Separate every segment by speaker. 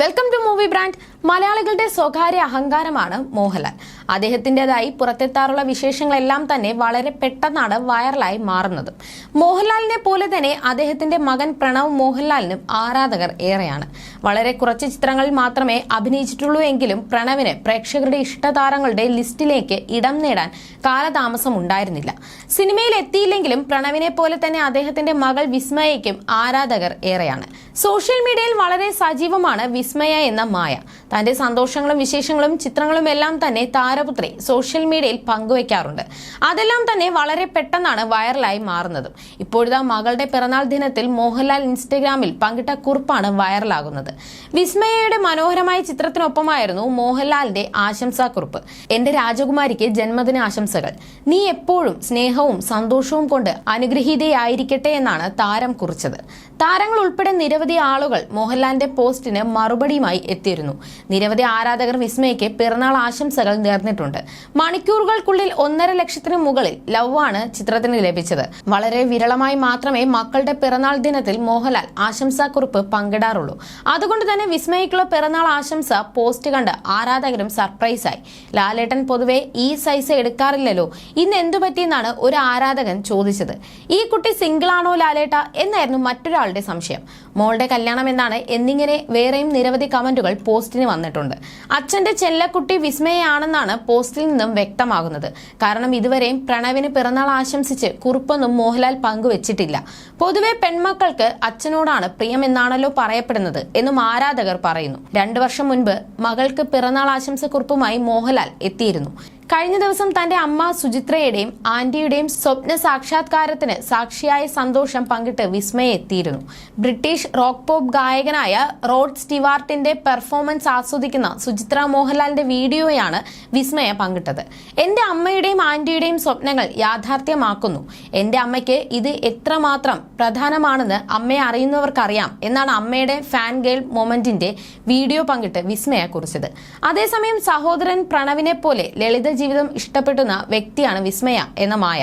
Speaker 1: Welcome to movie brand മലയാളികളുടെ സ്വകാര്യ അഹങ്കാരമാണ് മോഹൻലാൽ. അദ്ദേഹത്തിന്റെതായി പുറത്തെത്താറുള്ള വിശേഷങ്ങളെല്ലാം തന്നെ വളരെ പെട്ടെന്നാണ് വൈറലായി മാറുന്നത്. മോഹൻലാലിനെ പോലെ തന്നെ അദ്ദേഹത്തിന്റെ മകൻ പ്രണവ് മോഹൻലാലിനും ആരാധകർ ഏറെയാണ്. വളരെ കുറച്ച് ചിത്രങ്ങളിൽ മാത്രമേ അഭിനയിച്ചിട്ടുള്ളൂ എങ്കിലും പ്രണവിന് പ്രേക്ഷകരുടെ ഇഷ്ടതാരങ്ങളുടെ ലിസ്റ്റിലേക്ക് ഇടം നേടാൻ കാലതാമസം ഉണ്ടായിരുന്നില്ല. സിനിമയിൽ എത്തിയില്ലെങ്കിലും പ്രണവിനെ പോലെ തന്നെ അദ്ദേഹത്തിന്റെ മകൾ വിസ്മയയ്ക്കും ആരാധകർ ഏറെയാണ്. സോഷ്യൽ മീഡിയയിൽ വളരെ സജീവമാണ് വിസ്മയ എന്ന മായ. തന്റെ സന്തോഷങ്ങളും വിശേഷങ്ങളും ചിത്രങ്ങളും എല്ലാം തന്നെ താരപുത്രി സോഷ്യൽ മീഡിയയിൽ പങ്കുവയ്ക്കാറുണ്ട് അതെല്ലാം തന്നെ വളരെ പെട്ടെന്നാണ് വൈറലായി മാറുന്നത്. ഇപ്പോഴത്തെ മകളുടെ പിറന്നാൾ ദിനത്തിൽ മോഹൻലാൽ ഇൻസ്റ്റഗ്രാമിൽ പങ്കിട്ട കുറിപ്പാണ് വൈറലാകുന്നത് വിസ്മയയുടെ മനോഹരമായ ചിത്രത്തിനൊപ്പമായിരുന്നു മോഹൻലാലിന്റെ ആശംസാ ആശംസാക്കുറിപ്പ്. എന്റെ രാജകുമാരിക്ക് ജന്മദിന ആശംസകൾ. നീ എപ്പോഴും സ്നേഹവും സന്തോഷവും കൊണ്ട് അനുഗ്രഹീതയായിരിക്കട്ടെ എന്നാണ് താരം കുറിച്ചത്. താരങ്ങൾ ഉൾപ്പെടെ നിരവധി ആളുകൾ മോഹൻലാലിന്റെ പോസ്റ്റിന് മറുപടിയുമായി എത്തിയിരുന്നു. നിരവധി ആരാധകർ വിസ്മയ്ക്ക് പിറന്നാൾ ആശംസകൾ നേർന്നിട്ടുണ്ട് മണിക്കൂറുകൾക്കുള്ളിൽ ഒന്നര ലക്ഷത്തിന് മുകളിൽ ലവ് ആണ് ചിത്രത്തിന് ലഭിച്ചത്. വളരെ വിരളമായി മാത്രമേ മക്കളുടെ പിറന്നാൾ ദിനത്തിൽ മോഹൻലാൽ ആശംസാക്കുറിപ്പ് പങ്കിടാറുള്ളൂ. അതുകൊണ്ട് തന്നെ വിസ്മയിക്കുള്ള പിറന്നാൾ ആശംസ പോസ്റ്റ് കണ്ട് ആരാധകരും സർപ്രൈസായി. ലാലേട്ടൻ പൊതുവെ ഈ സൈസ് എടുക്കാറില്ലല്ലോ. ഇന്ന് എന്തു പറ്റിയെന്നാണ് ഒരു ആരാധകൻ ചോദിച്ചത്. ഈ കുട്ടി സിംഗിൾ ആണോ ലാലേട്ട എന്നായിരുന്നു മറ്റൊരാളുടെ സംശയം. മോളുടെ കല്യാണം എന്നാണ് എന്നിങ്ങനെ വേറെയും നിരവധി കമന്റുകൾ പോസ്റ്റിന് വന്നിട്ടുണ്ട്. അച്ഛന്റെ ചെല്ലക്കുട്ടി വിസ്മയാണെന്നാണ് പോസ്റ്റിൽ നിന്നും വ്യക്തമാകുന്നത്. കാരണം ഇതുവരെയും പ്രണവിന് പിറന്നാൾ ആശംസിച്ച് കുറിപ്പൊന്നും മോഹൻലാൽ പങ്കുവച്ചിട്ടില്ല. പൊതുവെ പെൺമക്കൾക്ക് അച്ഛനോടാണ് പ്രിയമെന്നാണല്ലോ പറയപ്പെടുന്നത് എന്നും ആരാധകർ പറയുന്നു. രണ്ടു വർഷം മുൻപ് മകൾക്ക് പിറന്നാൾ ആശംസക്കുറിപ്പുമായി മോഹൻലാൽ എത്തിയിരുന്നു. കഴിഞ്ഞ ദിവസം തന്റെ അമ്മ സുചിത്രയുടെയും ആന്റിയുടെയും സ്വപ്ന സാക്ഷാത്കാരത്തിന് സാക്ഷിയായ സന്തോഷം പങ്കിട്ട് വിസ്മയ എത്തിയിരുന്നു ബ്രിട്ടീഷ് റോക്ക് പോപ്പ് ഗായകനായ റോഡ് സ്റ്റിവാർട്ടിന്റെ പെർഫോമൻസ് ആസ്വദിക്കുന്ന സുചിത്ര മോഹൻലാലിന്റെ വീഡിയോയാണ് വിസ്മയ പങ്കിട്ടത്. എന്റെ അമ്മയുടെയും ആന്റിയുടെയും സ്വപ്നങ്ങൾ യാഥാർത്ഥ്യമാക്കുന്നു. എന്റെ അമ്മയ്ക്ക് ഇത് എത്രമാത്രം പ്രധാനമാണെന്ന് അമ്മയെ അറിയുന്നവർക്കറിയാം എന്നാണ് അമ്മയുടെ ഫാൻ ഗേൾ മൊമെന്റിന്റെ വീഡിയോ പങ്കിട്ട് വിസ്മയ കുറിച്ചത്. അതേസമയം സഹോദരൻ പ്രണവിനെ പോലെ ലളിത ജീവിതം ഇഷ്ടപ്പെടുന്ന വ്യക്തിയാണ് വിസ്മയ എന്ന മായ.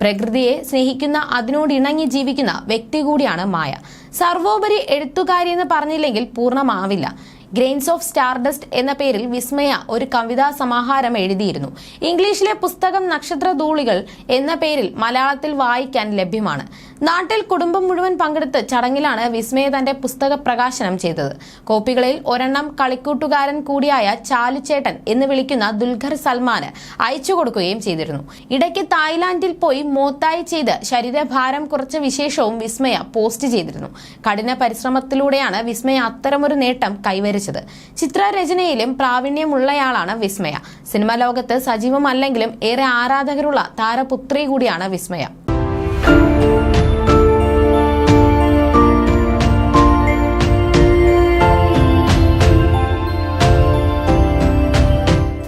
Speaker 1: പ്രകൃതിയെ സ്നേഹിക്കുന്ന അതിനോട് ഇണങ്ങി ജീവിക്കുന്ന വ്യക്തി കൂടിയാണ് മായ. സർവോപരി എഴുത്തുകാരി എന്ന് പറഞ്ഞില്ലെങ്കിൽ പൂർണമാവില്ല. ഗ്രെയിൻസ് ഓഫ് സ്റ്റാർഡസ്റ്റ് എന്ന പേരിൽ വിസ്മയ ഒരു കവിതാ സമാഹാരം എഴുതിയിരുന്നു. ഇംഗ്ലീഷിലെ പുസ്തകം നക്ഷത്ര ധൂളികൾ എന്ന പേരിൽ മലയാളത്തിൽ വായിക്കാൻ ലഭ്യമാണ്. നാട്ടിൽ കുടുംബം മുഴുവൻ പങ്കെടുത്ത് ചടങ്ങിലാണ് വിസ്മയ തന്റെ പുസ്തക പ്രകാശനം ചെയ്തത്. കോപ്പികളിൽ ഒരെണ്ണം കളിക്കൂട്ടുകാരൻ കൂടിയായ ചാലുചേട്ടൻ എന്ന് വിളിക്കുന്ന ദുൽഖർ സൽമാന് അയച്ചു കൊടുക്കുകയും ചെയ്തിരുന്നു. ഇടയ്ക്ക് തായ്ലാന്റിൽ പോയി മോത്തായി ചെയ്ത് ശരീരഭാരം കുറച്ച വിശേഷവും വിസ്മയ പോസ്റ്റ് ചെയ്തിരുന്നു. കഠിന പരിശ്രമത്തിലൂടെയാണ് വിസ്മയ അത്തരമൊരു നേട്ടം കൈവരിച്ചത് ചിത്രരചനയിലും പ്രാവീണ്യമുള്ളയാളാണ് വിസ്മയ. സിനിമാ ലോകത്ത് സജീവമല്ലെങ്കിലും ഏറെ ആരാധകരുള്ള താരപുത്രി കൂടിയാണ് വിസ്മയ.